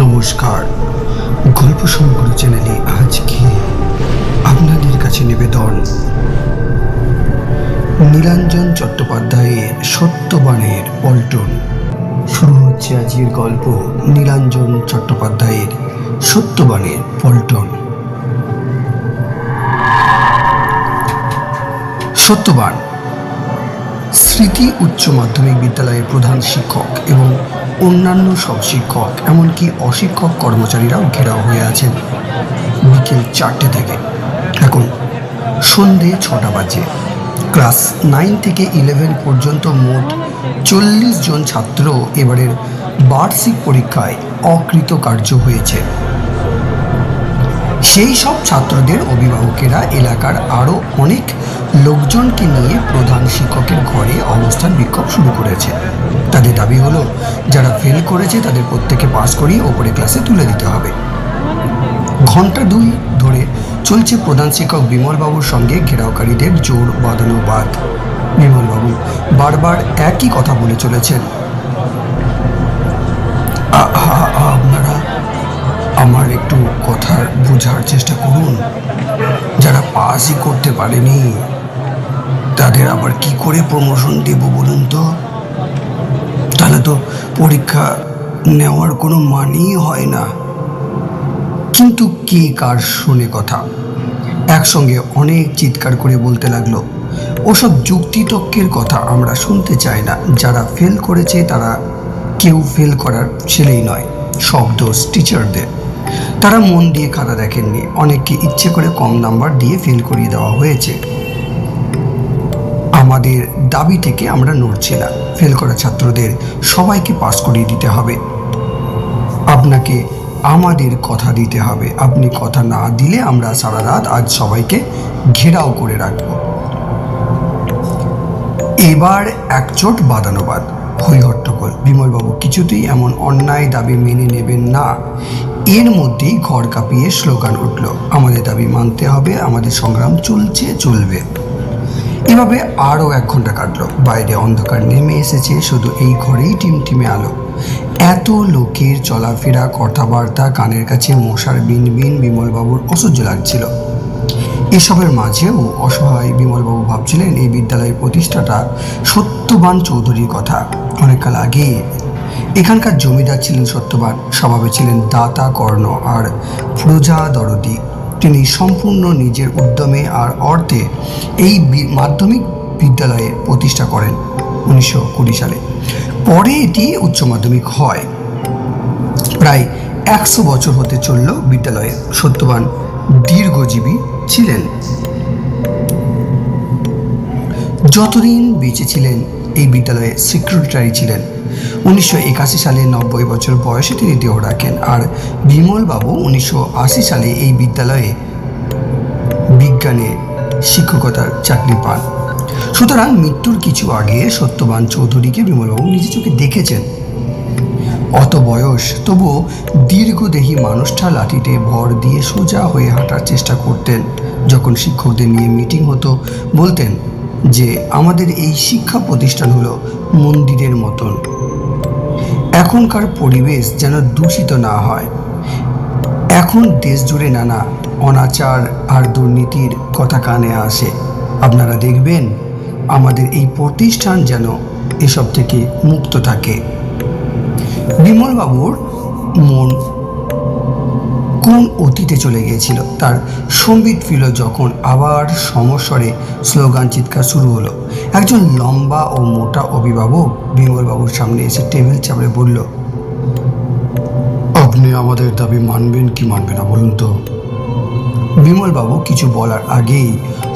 নমস্কার। গল্প সমগ্র চ্যানেলে আজকে আপনাদের কাছে নিবেদন। নীলাঞ্জন চট্টোপাধ্যায়ের সত্যবাণের পল্টন। শুরু হচ্ছে আজকের গল্প নীলাঞ্জন চট্টোপাধ্যায়ের সত্যবাণের পল্টন। সত্যবান স্মৃতি উচ্চ মাধ্যমিক বিদ্যালয়ের প্রধান শিক্ষক এবং অন্যান্য সব শিক্ষক, এমনকি অশিক্ষক কর্মচারীরাও ঘেরাও হয়ে আছেন বিকেল চারটে থেকে। এখন সন্ধে ছটা বাজে। ক্লাস নাইন থেকে ইলেভেন পর্যন্ত মোট চল্লিশ জন ছাত্র এবারের বার্ষিক পরীক্ষায় অকৃতকার্য হয়েছে। সেই সব ছাত্রদের অভিভাবকেরা এলাকার আরও অনেক লোকজনকে নিয়ে প্রধান শিক্ষকের ঘরে অবস্থান বিক্ষোভ শুরু করেছে। তাদের দাবি হলো, যারা ফেল করেছে তাদের প্রত্যেকে পাস করিয়ে ওপরে ক্লাসে তুলে দিতে হবে। ঘণ্টা দুই ধরে চলছে প্রধান শিক্ষক বিমলবাবুর সঙ্গে ঘেরাওকারীদের জোর বাঁধানো বাদ বিমলবাবু বারবার একই কথা বলে চলেছেন। আপনারা আমার একটু কথা বোঝার চেষ্টা করুন। যারা পাসই করতে পারেনি তাদের আবার কি করে প্রমোশন দেব বলুন তো? তাহলে তো পরীক্ষা নেওয়ার কোনো মানেই হয় না। কিন্তু কে কার শুনে কথা? একসঙ্গে অনেক চিৎকার করে বলতে লাগল, ওসব যুক্তিতক্কের কথা আমরা শুনতে চাই না। যারা ফেল করেছে তারা কেউ ফেল করার ছেলেই নয়, সব দোষ টিচারদের তারা মন দিয়ে খাতা দেখেননি। অনেককে ইচ্ছে করে কম নাম্বার দিয়ে ফেল করিয়ে দেওয়া হয়েছে। আমাদের দাবি থেকে আমরা নড়ছি না। ফেল করা ছাত্রদের সবাইকে পাস করিয়ে দিতে হবে। আপনাকে আমাদের কথা দিতে হবে। আপনি কথা না দিলে আমরা সারা রাত আজ সবাইকে ঘেরাও করে রাখব। এবার একচোট বাদানোবাদ। হইহট্টগোল বিমলবাবু, কিছুতেই এমন অন্যায় দাবি মেনে নেবেন না। এর মধ্যেই ঘর কাঁপিয়ে স্লোগান উঠল। আমাদের দাবি মানতে হবে, আমাদের সংগ্রাম চলছে, চলবে। এভাবে আরও এক ঘণ্টা কাটলো। বাইরে অন্ধকার নেমে এসেছে শুধু এই ঘরেই টিমটিমে আলো। এত লোকের চলাফেরা, কথাবার্তা, কানের কাছে মশার বিন বিন বিমলবাবুর অসহ্য লাগছিল। এসবের মাঝেও অসহায় বিমলবাবু ভাবছিলেন, এই বিদ্যালয়ের প্রতিষ্ঠাটা সত্যবান চৌধুরীর কথা। অনেককাল আগে এখানকার জমিদার ছিলেন সত্যবান, স্বভাবে ছিলেন দাতা, কর্ণ আর প্রজা দরদি। তিনি সম্পূর্ণ নিজের উদ্যমে আর অর্থে এই মাধ্যমিক বিদ্যালয়ে প্রতিষ্ঠা করেন উনিশশো কুড়ি সালে। পরে এটি উচ্চ মাধ্যমিক হয়। প্রায় একশো বছর হতে চলল বিদ্যালয়ে। সত্যবান দীর্ঘজীবী ছিলেন। যতদিন বেঁচে ছিলেন, এই বিদ্যালয়ে সেক্রেটারি ছিলেন। উনিশশো একাশি সালে নব্বই বছর বয়সে তিনি দেহ রাখেন আর বিমলবাবু উনিশশো আশি সালে এই বিদ্যালয়ে বিজ্ঞানে শিক্ষকতার চাকরি পান। সুতরাং মৃত্যুর কিছু আগে সত্যবান চৌধুরীকে বিমলবাবু নিজে চোখে দেখেছেন। অত বয়স, তবুও দীর্ঘদেহী মানুষটা লাঠিতে ভর দিয়ে সোজা হয়ে হাঁটার চেষ্টা করতেন। যখন শিক্ষকদের নিয়ে মিটিং হতো, বলতেন যে, আমাদের এই শিক্ষা প্রতিষ্ঠান হলো মন্দিরের মতন। এখনকার পরিবেশ যেন দূষিত না হয়। এখন দেশ জুড়ে নানা অনাচার আর দুর্নীতির কথা কানে আসে। আপনারা দেখবেন আমাদের এই প্রতিষ্ঠান যেন এসব থেকে মুক্ত থাকে। বিমলবাবুর মন কোন অতীতে চলে গিয়েছিল। তার সম্বিত ফিল যখন আবার সমস্বরে স্লোগান চিৎকার শুরু হলো। একজন লম্বা ও মোটা অভিভাবক বিমলবাবুর সামনে এসে টেবিল চাপড়ে বলল, আপনি আমাদের দাবি মানবেন কি মানবেন না বলুন তো? বিমলবাবু কিছু বলার আগেই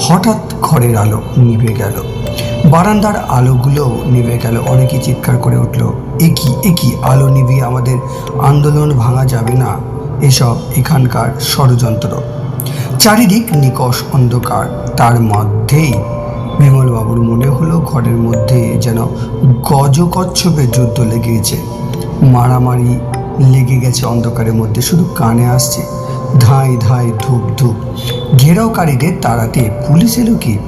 হঠাৎ ঘরের আলো নিভে গেল। বারান্দার আলোগুলো নিভে গেল। অনেকে চিৎকার করে উঠল একই একই আলো নিভিয়ে আমাদের আন্দোলন ভাঙা যাবে না? এসব এখানকার ষড়যন্ত্র। চারিদিক নিকষ অন্ধকার। তার মধ্যেই বিমলবাবুর মনে হলো ঘরের মধ্যে যেন গজকচ্ছপে যুদ্ধ লেগেছে। মারামারি লেগে গেছে অন্ধকারের মধ্যে, শুধু কানে আসছে। ধাই ধাই ধূপ ধূপ। ঘেরাওকারীদের তাড়াতে পুলিশ এলো কি?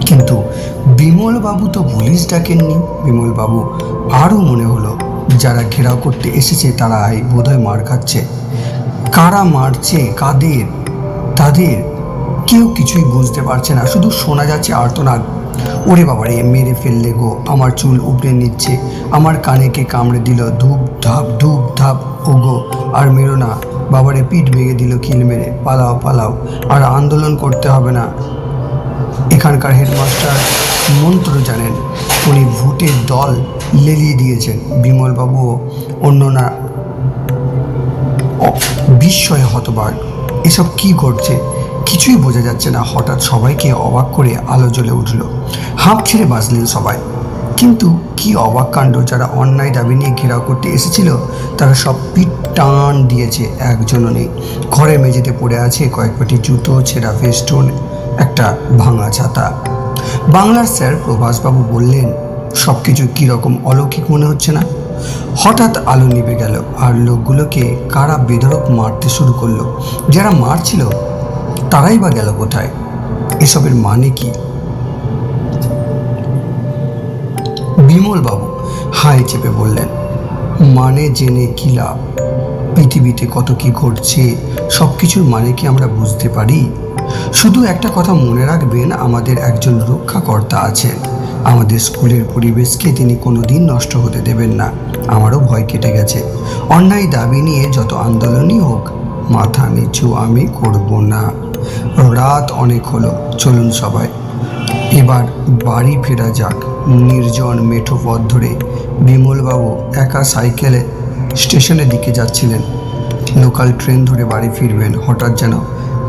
কিন্তু বিমলবাবু তো পুলিশ ডাকেননি। বিমলবাবু আরও মনে হলো যারা ঘেরাও করতে এসেছে তারাই বোধহয় মার খাচ্ছে। কারা মারছে, কাদের, তাদের কেউ কিছুই বুঝতে পারছে না। শুধু শোনা যাচ্ছে আর্তনাদ, ওরে বাবারে, মেরে ফেললে গো, আমার চুল উপড়ে নিচ্ছে, আমার কানেকে কামড়ে দিল, ধূপ ধাপ ধূপ ধাপ ও গো আর মেরো না, বাবারে, পিঠ ভেঙে দিল কিল মেরে, পালাও পালাও, আর আন্দোলন করতে হবে না। এখানকার হেডমাস্টার মন্ত্র জানেন, উনি ভোটের দল লেলিয়ে দিয়েছেন। বিমলবাবুও অন্যরা অ- বিস্ময়ে হতবাক। এসব কি ঘটছে? কিছুই বোঝা যাচ্ছে না। হঠাৎ সবাইকে অবাক করে আলো জ্বলে উঠল। হাঁপ ছেড়ে বাঁচলেন সবাই। কিন্তু কি অবাক কাণ্ড, যারা অন্যায় দাবি নিয়ে ঘেরাও করতে এসেছিল, তারা সব পিঠ টান দিয়েছে একজনও নেই। ঘরের মেঝেতে পড়ে আছে কয়েক পাটি জুতো, ছেঁড়া ফেস্টুন একটা ভাঙা ছাতা। বাংলার স্যার প্রভাসবাবু বললেন সব কিছু কীরকম অলৌকিক মনে হচ্ছে না? হঠাৎ আলো নিভে গেল আর লোকগুলোকে কারা বেধড়ক মারতে শুরু করল? যারা মারছিল, তারাই বা গেল কোথায়? এসবের মানে কি? বিমলবাবু হাই চেপে বললেন মানে জেনে কি লাভ? পৃথিবীতে কত কি ঘটছে সব কিছুর মানে কি আমরা বুঝতে পারি? শুধু একটা কথা মনে রাখবেন, আমাদের একজন রক্ষাকর্তা আছেন। আমাদের স্কুলের পরিবেশকে তিনি কোনো দিন নষ্ট হতে দেবেন না। আমারও ভয় কেটে গেছে। অন্যায় দাবি নিয়ে যত আন্দোলনই হোক, মাথা নিচু আমি করব না। রাত অনেক হলো, চলুন সবাই। এবার বাড়ি ফেরা যাক। নির্জন মেঠো পথ ধরে বিমলবাবু একা সাইকেলে স্টেশনের দিকে যাচ্ছিলেন। লোকাল ট্রেন ধরে বাড়ি ফিরবেন, হঠাৎ যেন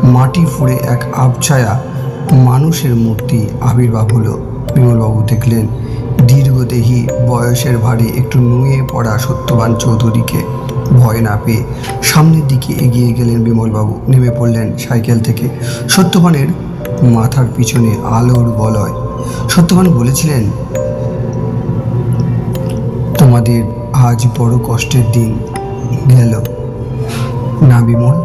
মাটি ফুঁড়ে এক আবছায়া মানুষের মূর্তি আবির্ভাব হলো। বিমলবাবু দেখলেন, দীর্ঘদেহী, বয়সের ভারে একটু নুয়ে পড়া সত্যবান চৌধুরীকে ভয় না পেয়ে সামনের দিকে এগিয়ে গেলেন বিমলবাবু। নেমে পড়লেন সাইকেল থেকে। সত্যবানের মাথার পিছনে আলোর বলয়। সত্যবান বলেছিলেন, তোমাদের আজ বড় কষ্টের দিন গেল না বিমল?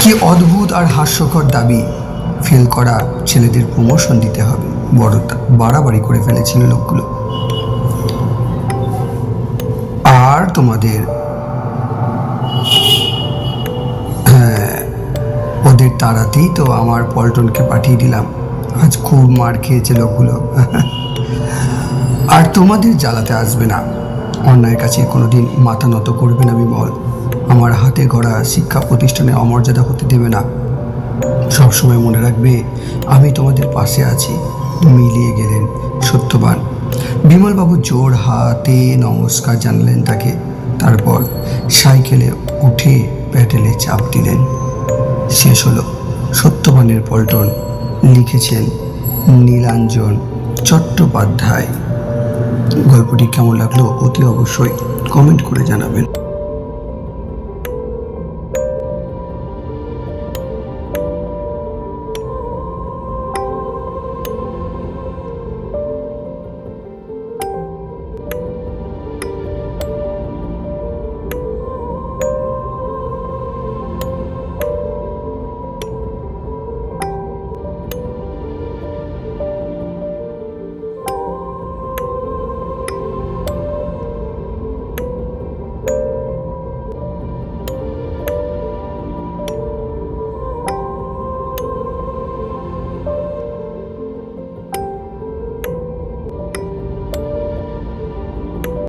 কি অদ্ভুত আর হাস্যকর দাবি। ফেল করা ছেলেদের প্রমোশন দিতে হবে। বড় বাড়াবাড়ি করে ফেলেছিল লোকগুলো। আর তোমাদের হ্যাঁ ওদের তাড়াতেই তো আমার পল্টনকে পাঠিয়ে দিলাম। আজ খুব মার খেয়েছে লোকগুলো। আর তোমাদের জ্বালাতে আসবে না। অন্যায়ের কাছে কোনোদিন মাথা নত করবে না বিমল। আমার হাতে গড়া শিক্ষা প্রতিষ্ঠানে অমর্যাদা হতে দেবে না। সবসময় মনে রাখবে, আমি তোমাদের পাশে আছি। মিলিয়ে গেলেন সত্যবান। বিমলবাবু জোর হাতে নমস্কার জানালেন তাকে। তারপর সাইকেলে উঠে প্যাটেলে চাপ দিলেন। শেষ হলো সত্যবানের পল্টন, লিখেছেন নীলাঞ্জন চট্টোপাধ্যায়। গল্পটি কেমন লাগল অতি অবশ্যই কমেন্ট করে জানাবেন।